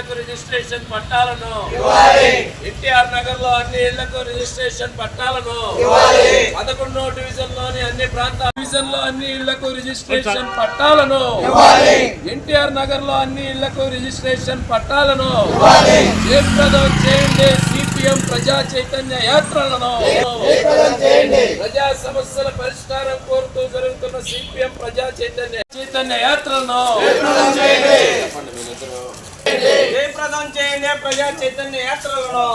ఇళ్ళకు రిజిస్ట్రేషన్ పట్టాలను. ఎన్టీఆర్ నగర్లో అన్ని ఇళ్ళకు రిజిస్ట్రేషన్ పట్టాలను. పదకొండో డివిజన్లోని అన్ని ప్రాంత డివిజన్లో అన్ని ఇళ్ళకు రిజిస్ట్రేషన్ పట్టాలను. ఎన్టీఆర్ నగర్లో అన్ని ఇళ్ళకు రిజిస్ట్రేషన్ పట్టాలను. జయప్రదం చేయండి సిపిఎం ప్రజా చైతన్య యాత్రలను. ప్రజా సమస్యల పరిష్కారం కోరుతూ జరుగుతున్న సిపిఎం ప్రజా చైతన్య చైతన్య యాత్రలను. జయప్రదం చేయండి ప్రజా చైతన్య యాత్రలను.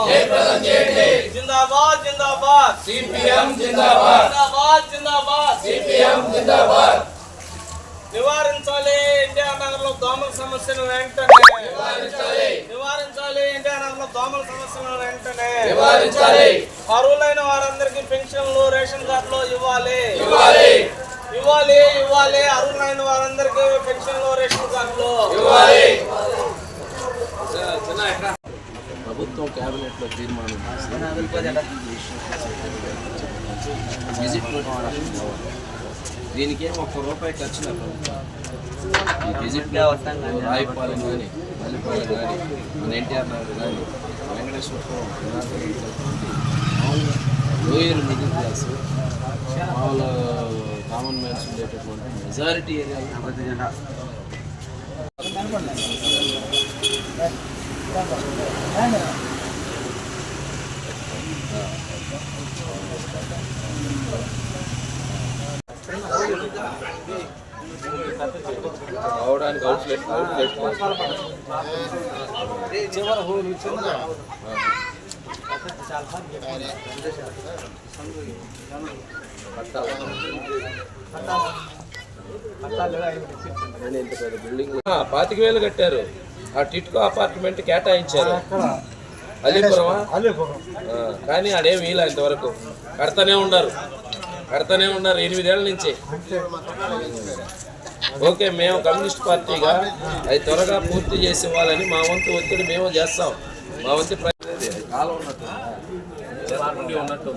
జిందాబాద్ జిందాబాద్. సిపిఎం జిందాబాద్. జిందాబాద్ జిందాబాద్. సిపిఎం జిందాబాద్. నివారించాలి ఎన్టీఆర్ నగర్లో దోమల సమస్యను వెంటనే. నివారించాలి. ఎన్టీఆర్ నగర్లో దోమల సమస్యను వెంటనే. నివారించాలి. అర్హులైన వారందరికీ పెన్షన్లు రేషన్ కార్డులు ఇవ్వాలి. ఇవ్వాలి. ఇవ్వాలి ఇవ్వాలి. అర్హులైన వారందరికీ పెన్షన్లు రేషన్ కార్డులు. ఇవ్వాలి. ప్రభుత్వం కేబినెట్లో తీర్మానం విజిట్ నోటిఫికేషన్ ఒక్క రూపాయి ఖర్చు ఈ విజిట్ రాయపాలెం కానీ మల్లిపాలెం కానీ మన ఎన్టీఆర్ నగర్ కానీ వెంకటేశ్వరపురం లోయర్ మిడిల్ క్లాస్ మామూలు కామన్ మ్యాన్స్ ఉండేటటువంటి మెజారిటీ ఏరియా రావడానికి అవుట్లెట్ అవుట్లెట్ బిల్డింగ్ పాతిక వేలు కట్టారు. ఆ టిట్కో అపార్ట్మెంట్ కేటాయించారు. అలీపురమా? కానీ ఆడేం వీల ఇంతవరకు కడతానే ఉన్నారు కడతానే ఉన్నారు ఎనిమిదేళ్ళ నుంచి. ఓకే మేము కమ్యూనిస్ట్ పార్టీగా అది త్వరగా పూర్తి చేసి ఇవ్వాలని మా వంతు ఒత్తిడి మేము చేస్తాం. మా వంతు ప్రయత్నం కాలం ఉన్నట్టు చెరుకుండి ఉన్నట్టు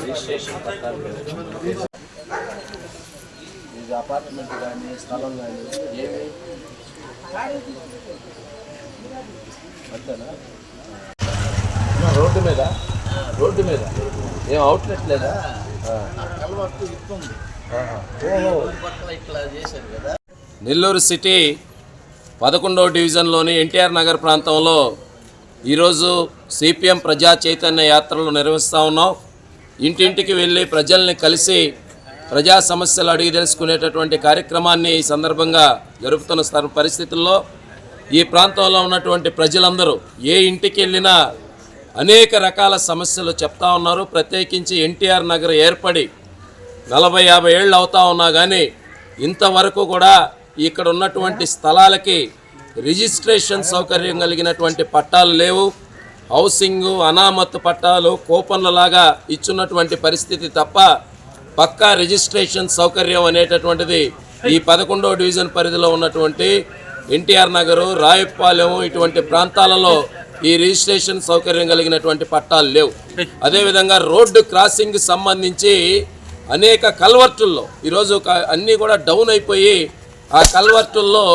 రిజిస్ట్రేషన్ పట్టాలు ఇది అపార్ట్మెంట్ కానీ స్థలం కానీ ఏమి? అంతేనా? రోడ్డు మీద రోడ్డు మీద. ఏం అవుట్లెట్ లేదా? నెల్లూరు సిటీ పదకొండవ డివిజన్లోని ఎన్టీఆర్ నగర్ ప్రాంతంలో ఈరోజు సిపిఎం ప్రజా చైతన్య యాత్రలు నిర్వహిస్తూ ఉన్నాం. ఇంటింటికి వెళ్ళి ప్రజల్ని కలిసి ప్రజా సమస్యలు అడిగి తెలుసుకునేటటువంటి కార్యక్రమాన్ని ఈ సందర్భంగా జరుపుతున్న పరిస్థితుల్లో ఈ ప్రాంతంలో ఉన్నటువంటి ప్రజలందరూ ఏ ఇంటికి వెళ్ళినా అనేక రకాల సమస్యలు చెప్తా ఉన్నారు. ప్రత్యేకించి ఎన్టీఆర్ నగర్ ఏర్పడి నలభై యాభై ఏళ్ళు అవుతా ఉన్నా కానీ ఇంతవరకు కూడా ఇక్కడ ఉన్నటువంటి స్థలాలకి రిజిస్ట్రేషన్ సౌకర్యం కలిగినటువంటి పట్టాలు లేవు. హౌసింగ్ అనామత్ పట్టాలు కూపన్లలాగా ఇచ్చున్నటువంటి పరిస్థితి తప్ప పక్కా రిజిస్ట్రేషన్ సౌకర్యం అనేటటువంటిది ఈ పదకొండవ డివిజన్ పరిధిలో ఉన్నటువంటి ఎన్టీఆర్ నగరు రాయపాలెం ఇటువంటి ప్రాంతాలలో ఈ రిజిస్ట్రేషన్ సౌకర్యం కలిగినటువంటి పట్టాలు లేవు. అదేవిధంగా రోడ్డు క్రాసింగ్ సంబంధించి అనేక కల్వర్టుల్లో ఈరోజు అన్నీ కూడా డౌన్ అయిపోయి ఆ కల్వర్టుల్లో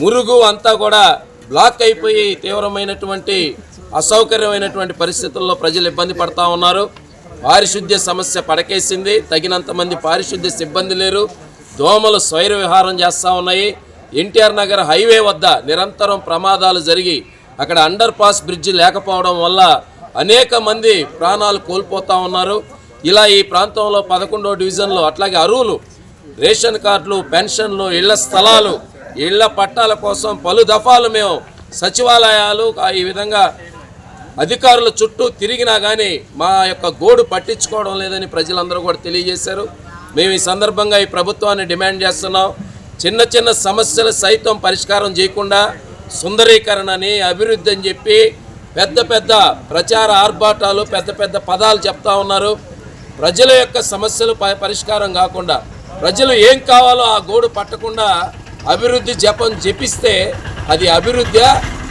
మురుగు అంతా కూడా బ్లాక్ అయిపోయి తీవ్రమైనటువంటి అసౌకర్యమైనటువంటి పరిస్థితుల్లో ప్రజలు ఇబ్బంది పడతా ఉన్నారు. పారిశుద్ధ్య సమస్య పడకేసింది. తగినంత మంది పారిశుద్ధ్య సిబ్బంది లేరు. దోమలు స్వైర విహారం చేస్తూ ఉన్నాయి. ఎన్టీఆర్ నగర్ హైవే వద్ద నిరంతరం ప్రమాదాలు జరిగి అక్కడ అండర్ పాస్ బ్రిడ్జి లేకపోవడం వల్ల అనేక మంది ప్రాణాలు కోల్పోతా ఉన్నారు. ఇలా ఈ ప్రాంతంలో పదకొండో డివిజన్లో అట్లాగే అరువులు రేషన్ కార్డులు పెన్షన్లు ఇళ్ళ స్థలాలు ఇళ్ళ పట్టాల కోసం పలు దఫాలు మేము సచివాలయాలు ఈ విధంగా అధికారుల చుట్టూ తిరిగినా కానీ మా యొక్క గోడు పట్టించుకోవడం లేదని ప్రజలందరూ కూడా తెలియజేశారు. మేము ఈ సందర్భంగా ఈ ప్రభుత్వాన్ని డిమాండ్ చేస్తున్నాం. చిన్న చిన్న సమస్యలు సైతం పరిష్కారం చేయకుండా సుందరీకరణని అభివృద్ధి అని చెప్పి పెద్ద పెద్ద ప్రచార ఆర్భాటాలు పెద్ద పెద్ద పదాలు చెప్తా ఉన్నారు. ప్రజల యొక్క సమస్యలు ప- పరిష్కారం కాకుండా ప్రజలు ఏం కావాలో ఆ గోడు పట్టకుండా అభివృద్ధి జపం జపిస్తే అది అభివృద్ధి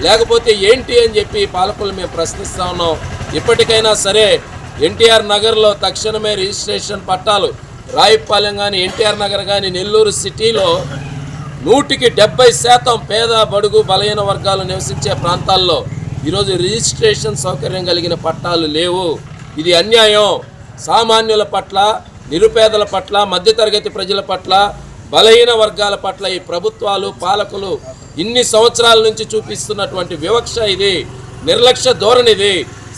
లేకపోతే ఏంటి అని చెప్పి పాలకులు మేము ప్రశ్నిస్తా ఉన్నాం. ఇప్పటికైనా సరే ఎన్టీఆర్ నగర్లో తక్షణమే రిజిస్ట్రేషన్ పట్టాలు రాయిపాలెం కానీ ఎన్టీఆర్ నగర్ కానీ నెల్లూరు సిటీలో నూటికి డెబ్బై శాతం పేద బడుగు బలహీన వర్గాలు నివసించే ప్రాంతాల్లో ఈరోజు రిజిస్ట్రేషన్ సౌకర్యం కలిగిన పట్టాలు లేవు. ఇది అన్యాయం. సామాన్యుల పట్ల నిరుపేదల పట్ల మధ్యతరగతి ప్రజల పట్ల బలహీన వర్గాల పట్ల ఈ ప్రభుత్వాలు పాలకులు ఇన్ని సంవత్సరాల నుంచి చూపిస్తున్నటువంటి వివక్ష ఇది నిర్లక్ష్య ధోరణి ఇది.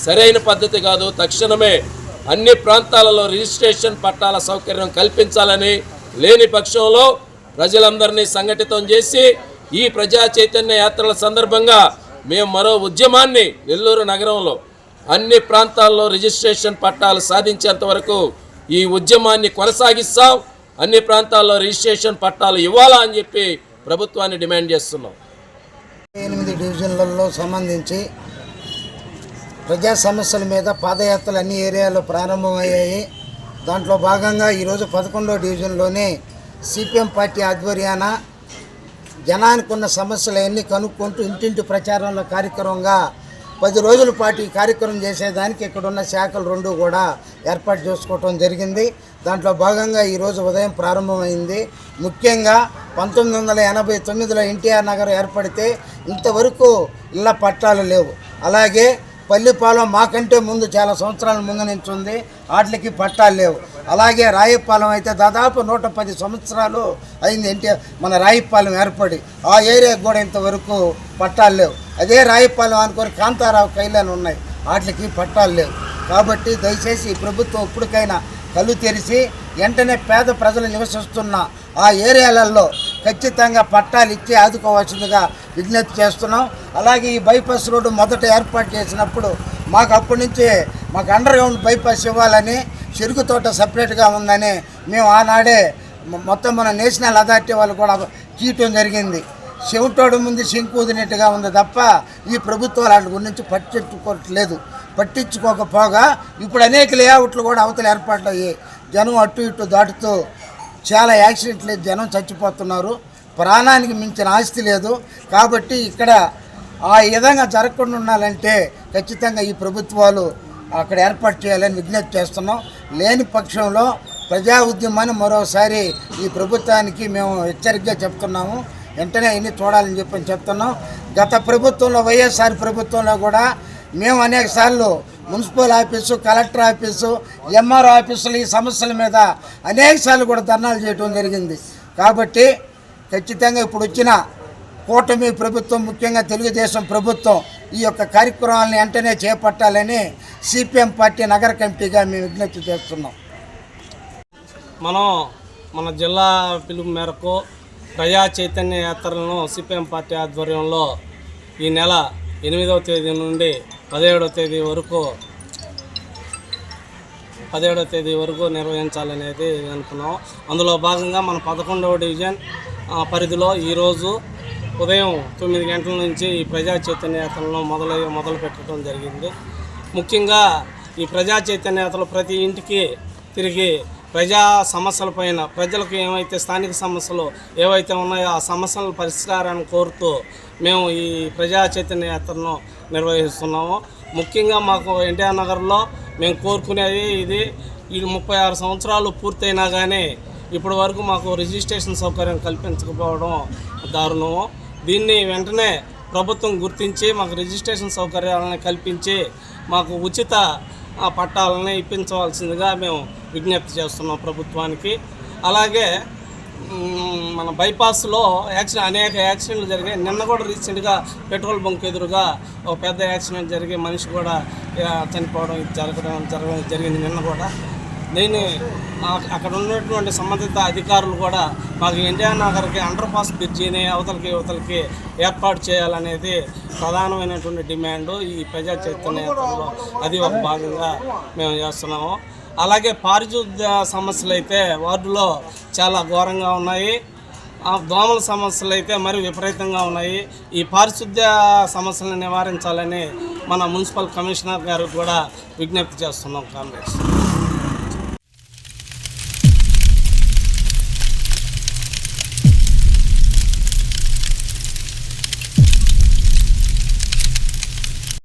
సరైన పద్ధతి కాదు. తక్షణమే అన్ని ప్రాంతాలలో రిజిస్ట్రేషన్ పట్టాల సౌకర్యం కల్పించాలని లేని పక్షంలో ప్రజలందరినీ సంఘటితం చేసి ఈ ప్రజా చైతన్య యాత్రల సందర్భంగా మేము మరో ఉద్యమాన్ని నెల్లూరు నగరంలో అన్ని ప్రాంతాల్లో రిజిస్ట్రేషన్ పట్టాలు సాధించేంత వరకు ఈ ఉద్యమాన్ని కొనసాగిస్తాం. అన్ని ప్రాంతాల్లో రిజిస్ట్రేషన్ పట్టాలు ఇవ్వాలా అని చెప్పి ప్రభుత్వాన్ని డిమాండ్ చేస్తున్నాం. ఎనిమిది డివిజన్లలో సంబంధించి ప్రజా సమస్యల మీద పాదయాత్రలు అన్ని ఏరియాలో ప్రారంభమయ్యాయి. దాంట్లో భాగంగా ఈరోజు పదకొండో డివిజన్లోనే సిపిఎం పార్టీ ఆధ్వర్యాన జనానికి ఉన్న సమస్యలన్నీ కనుక్కుంటూ ఇంటింటి ప్రచారంలో కార్యక్రమంగా పది రోజుల పాటు ఈ కార్యక్రమం చేసేదానికి ఇక్కడ ఉన్న శాఖలు రెండు కూడా ఏర్పాటు చేసుకోవటం జరిగింది. దాంట్లో భాగంగా ఈరోజు ఉదయం ప్రారంభమైంది. ముఖ్యంగా పంతొమ్మిది వందల ఎనభై తొమ్మిదిలో ఎన్టీఆర్ నగర్ ఏర్పడితే ఇంతవరకు ఇళ్ళ పట్టాలు లేవు. అలాగే పల్లిపాలెం మాకంటే ముందు చాలా సంవత్సరాల ముందు నుంచి ఉంది వాటికి పట్టాలు లేవు. అలాగే రాయపాలెం అయితే దాదాపు నూట పది సంవత్సరాలు అయింది ఎన్టీఆర్ మన రాయపాలెం ఏర్పడి. ఆ ఏరియాకు కూడా ఇంతవరకు పట్టాలు లేవు. అదే రాయపాలెం అనుకొని కాంతారావు కైలాలు ఉన్నాయి. వాటికి పట్టాలు లేవు. కాబట్టి దయచేసి ప్రభుత్వం ఇప్పటికైనా కళ్ళు తెరిచి వెంటనే పేద ప్రజలు నివసిస్తున్న ఆ ఏరియాలలో ఖచ్చితంగా పట్టాలు ఇచ్చి ఆదుకోవాల్సిందిగా విజ్ఞప్తి చేస్తున్నాం. అలాగే ఈ బైపాస్ రోడ్డు మొదట ఏర్పాటు చేసినప్పుడు మాకు అప్పటి నుంచి మాకు అండర్ గ్రౌండ్ బైపాస్ ఇవ్వాలని చెరుకు తోట సపరేట్గా ఉందని మేము ఆనాడే మొత్తం మన నేషనల్ అథారిటీ వాళ్ళు కూడా కీయటం జరిగింది. చెవిటోడు ముందు శంకు వదినట్టుగా ఉంది తప్ప ఈ ప్రభుత్వాలు వాటి గురించి పట్టించుకోవట్లేదు. పట్టించుకోకపోగా ఇప్పుడు అనేక లేఅవుట్లు కూడా అవతల ఏర్పాట్లు అయ్యాయి. జనం అటు ఇటు దాటుతూ చాలా యాక్సిడెంట్లు జనం చచ్చిపోతున్నారు. ప్రాణానికి మించిన ఆస్తి లేదు. కాబట్టి ఇక్కడ ఆ విధంగా జరగకుండా ఉండాలంటే ఖచ్చితంగా ఈ ప్రభుత్వాలు అక్కడ ఏర్పాటు చేయాలని విజ్ఞప్తి చేస్తున్నాం. లేని పక్షంలో ప్రజా ఉద్యమాన్ని మరోసారి ఈ ప్రభుత్వానికి మేము హెచ్చరికగా చెప్తున్నాము. వెంటనే ఇన్ని చూడాలని చెప్పని చెప్తున్నాం. గత ప్రభుత్వంలో వైఎస్ఆర్ ప్రభుత్వంలో కూడా మేము అనేక సార్లు municipal office collector office MR ఆఫీసులు ఈ సమస్యల మీద అనేక సార్లు కూడా ధర్నాలు చేయడం జరిగింది. కాబట్టి ఖచ్చితంగా ఇప్పుడు వచ్చిన కూటమి ప్రభుత్వం ముఖ్యంగా తెలుగుదేశం ప్రభుత్వం ఈ యొక్క కార్యక్రమాలను వెంటనే చేపట్టాలని సిపిఎం పార్టీ నగర కమిటీగా మేము విజ్ఞప్తి చేస్తున్నాం. మనం మన జిల్లా పిలుపు మేరకు ప్రజా చైతన్య యాత్రలను సిపిఎం పార్టీ ఆధ్వర్యంలో ఈ నెల ఎనిమిదవ తేదీ నుండి పదిహేడవ తేదీ వరకు పదిహేడవ తేదీ వరకు నిర్వహించాలనేది అనుకున్నాం. అందులో భాగంగా మన పదకొండవ డివిజన్ పరిధిలో ఈరోజు ఉదయం తొమ్మిది గంటల నుంచి ఈ ప్రజా చైతన్య యాత్రలను మొదలు మొదలు పెట్టడం జరిగింది. ముఖ్యంగా ఈ ప్రజా చైతన్య యాత్రలు ప్రతి ఇంటికి తిరిగి ప్రజా సమస్యలపైన ప్రజలకు ఏమైతే స్థానిక సమస్యలు ఏవైతే ఉన్నాయో ఆ సమస్యల పరిష్కారాన్ని కోరుతూ మేము ఈ ప్రజా చైతన్య యాత్రను నిర్వహిస్తున్నాము. ముఖ్యంగా మాకు ఎన్టీఆర్ నగర్లో మేము కోరుకునేది ఇది. ఈ ముప్పై ఆరు సంవత్సరాలు పూర్తయినా కానీ ఇప్పటి వరకు మాకు రిజిస్ట్రేషన్ సౌకర్యం కల్పించకపోవడం దారుణము. దీన్ని వెంటనే ప్రభుత్వం గుర్తించి మాకు రిజిస్ట్రేషన్ సౌకర్యాలను కల్పించి మాకు ఉచిత ఆ, పట్టాలని ఇప్పించవలసిందిగా మేము విజ్ఞప్తి చేస్తున్నాం ప్రభుత్వానికి. అలాగే మన బైపాస్లో యాక్సిడెంట్ అనేక యాక్సిడెంట్లు జరిగాయి. నిన్న కూడా రీసెంట్గా పెట్రోల్ బంక్ ఎదురుగా ఒక పెద్ద యాక్సిడెంట్ జరిగి మనిషి కూడా చనిపోవడం జరగడం జరగడం జరిగింది నిన్న కూడా. నేను అక్కడ ఉన్నటువంటి సంబంధిత అధికారులు కూడా మాకు ఎన్టీఆర్ నగర్కి అండర్ పాస్ బ్రిడ్జిని అవతలకి అవతలకి ఏర్పాటు చేయాలనేది ప్రధానమైనటువంటి డిమాండ్. ఈ ప్రజా చైతన్యంలో అది ఒక భాగంగా మేము చేస్తున్నాము. అలాగే పారిశుద్ధ్య సమస్యలు అయితే వార్డులో చాలా ఘోరంగా ఉన్నాయి. ఆ దోమల సమస్యలు అయితే మరి విపరీతంగా ఉన్నాయి. ఈ పారిశుద్ధ్య సమస్యలను నివారించాలని మన మున్సిపల్ కమిషనర్ గారికి కూడా విజ్ఞప్తి చేస్తున్నాం కాంగ్రెస్.